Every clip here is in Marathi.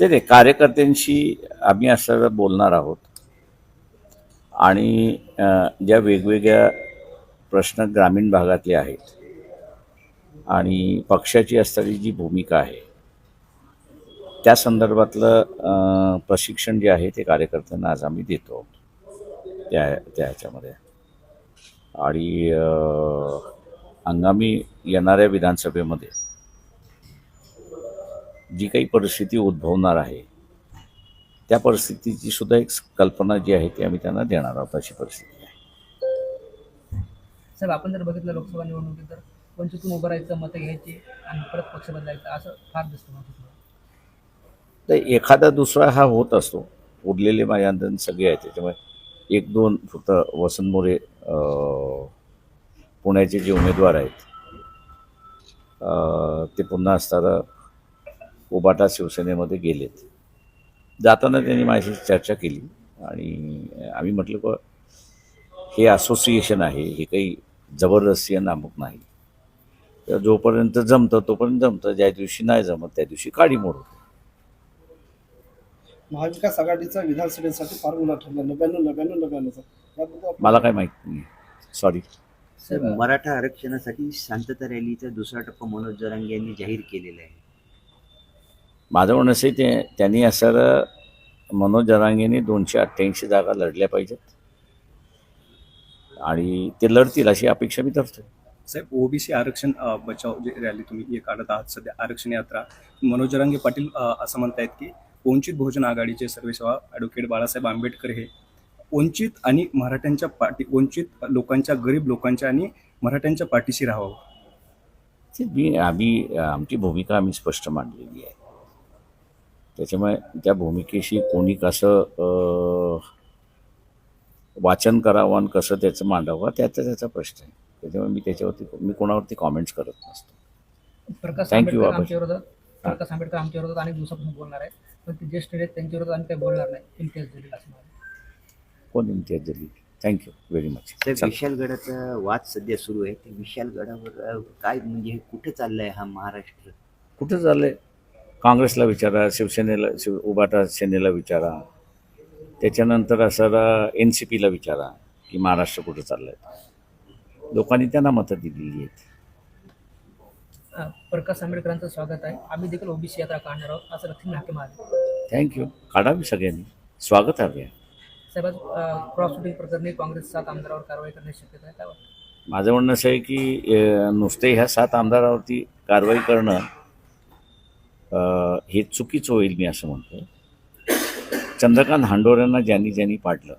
ते नाही कार्यकर्त्यांशी आम्ही असं बोलणार आहोत. आणि ज्या वेगवेगळ्या प्रश्न ग्रामीण भागातले आहेत आणि पक्षाची असणारी जी भूमिका आहे त्या संदर्भातलं प्रशिक्षण जे आहे ते कार्यकर्त्यांना आज आम्ही देतो. आहोत त्या त्या ह्याच्यामध्ये. आणि हंगामी येणाऱ्या विधानसभेमध्ये जी काही परिस्थिती उद्भवणार आहे त्या परिस्थितीची सुद्धा एक कल्पना जी आहे ती आम्ही त्यांना देणार आहोत अशी परिस्थिती आहे साहेब आपण जर बघितलं लोकसभा निवडणुकीत तर वंचितून उभं राहायचं मतं घ्यायची आणि परत पक्ष बदलायचं असं फार दिसतं. तर एखादा दुसरा हा होत असतो उरलेले माझ्या सगळे आहेत त्याच्यामुळे एक दोन फक्त वसंत मोरे पुण्याचे जे उमेदवार आहेत ते पुन्हा असताना उबाटा शिवसेनेमध्ये गेलेत. जाताना त्यांनी माझ्याशी चर्चा केली आणि आम्ही म्हटलं की हे असोसिएशन आहे हे काही जबरदस्ती नामक नाही. तर जोपर्यंत जमतं तोपर्यंत जमतं. ज्या दिवशी नाही जमत त्या दिवशी काडी मोड होते महाविकास आघाडीचा विधानसभेसाठी फॉर्म्युला ठरला. नव्याण्णव नव्याण्णव नव्याण्णवचा आपण- मला काय माहीत नाही. सॉरी साहेब मराठा आरक्षणासाठी शांतता रॅलीचा दुसरा टप्पा मनोज जरांगे यांनी जाहीर केलेला आहे. माझं म्हणणं असं ते त्यांनी असं मनोज जरांगेने दोनशे अठ्ठ्याऐंशी जागा लढल्या पाहिजेत. आणि ते लढतील अशी अपेक्षा मी धरतो साहेब ओबीसी आरक्षण बचाव जे रॅली तुम्ही हे काढत आहात सध्या आरक्षण यात्रा मनोज जरांगे पाटील असं म्हणतायत की वंचित बहुजन आघाडीचे सर्वेसेवा ॲडव्होकेट बाळासाहेब आंबेडकर हे वंचित आणि मराठ्यांच्या पाठी वंचित लोकांच्या गरीब लोकांच्या आणि मराठ्यांच्या पाठीशी राहावं. मी आम्ही आमची भूमिका आम्ही स्पष्ट मांडलेली आहे. त्याच्यामुळे त्या भूमिकेशी कोणी कसं वाचन करावं आणि कसं त्याचं मांडावं त्याचा त्याचा प्रश्न आहे. त्याच्यामुळे मी त्याच्यावरती मी कोणावरती कॉमेंट्स करत नसतो. प्रकाश विरोधात प्रकाश आंबेडकर आमच्या विरोधात अनेक दिवसापासून बोलणार आहे. पण ते ज्येष्ठ आहेत त्यांच्या विरोधात आम्ही काही बोलणार नाही. इम्तियाज जलील असं. कोण Imtiyaz Jaleel? Thank you very much साहेब विशालगडाचा वाद सध्या सुरू आहे. ते विशालगडावर काय म्हणजे हे कुठे चाललंय हा महाराष्ट्र? कुठं चाललंय? काँग्रेसला विचारा शिवसेनेला शिव उबाटा सेनेला विचारा. त्याच्यानंतर असं एन सी पीला विचारा की महाराष्ट्र कुठं चाललंय. लोकांनी त्यांना मतं दिलेली आहेत. प्रकाश आंबेडकरांचं स्वागत आहे. आम्ही देखील ओबीसी यात्रा काढणार आहोत. असं लक्ष्मी हाके म्हणाले थँक्यू काढावी सगळ्यांनी. स्वागत हवे साहेब क्रॉस शूटिंग प्रकरणी काँग्रेस सात आमदारावर कारवाई करण्याची शक्यता आहे. काय वाटतं? माझं म्हणणं असं आहे की नुसते ह्या सात आमदारावरती कारवाई करणं हे चुकीचं होईल मी असं म्हणतो. चंद्रकांत हांडोऱ्यांना ज्यांनी ज्यांनी पाडलं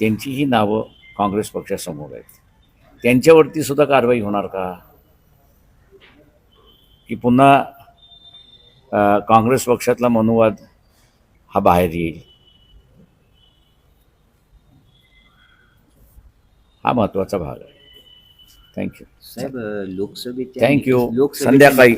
त्यांचीही नावं काँग्रेस पक्षासमोर आहेत. त्यांच्यावरती सुद्धा कारवाई होणार का? की पुन्हा काँग्रेस पक्षातला मनुवाद हा बाहेर येईल? हा महत्त्वाचा भाग आहे. थँक्यू साहेब अ, लोकसभेच्या थँक्यू संध्याकाळी